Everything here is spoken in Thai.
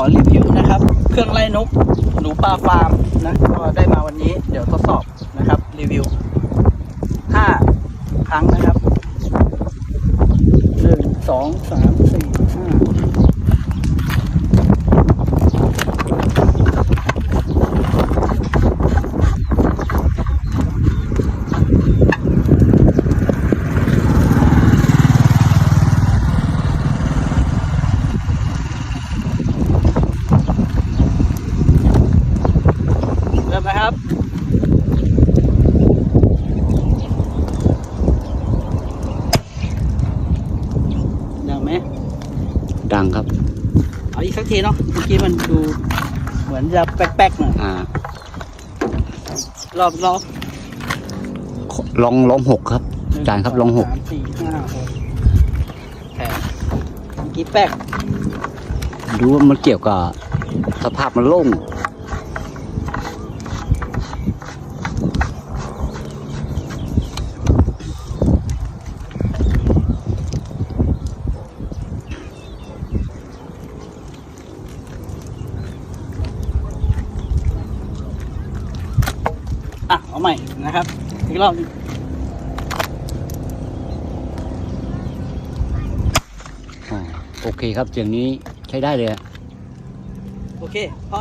อรีวิวนะครับ เครื่องไล่นกหนูปลาฟาร์มนะก็ได้มาวันนี้เดี๋ยวทดสอบนะครับรีวิวห้าครั้งนะครับหนึ่งสองสามสี่ห้าเริ่มนะครับ ดังไห มดังครับ เอาอีกสักทีเนาะเมื่อกี้มันดูเหมือนจะแป๊กๆหน่อยอ่ารอบรอบลองลองหกครับอาจารย์ครับลองหกสามสี่ห้าหกแผงเมื่อกี้แป๊กดูว่ามันเกี่ยวกับสภาพมันโล่ง เอาใหม่นะครับ อีกรอบหนึ่งอ๋อโอเคครับเสียงนี้ใช้ได้เลยอะโอเคพอ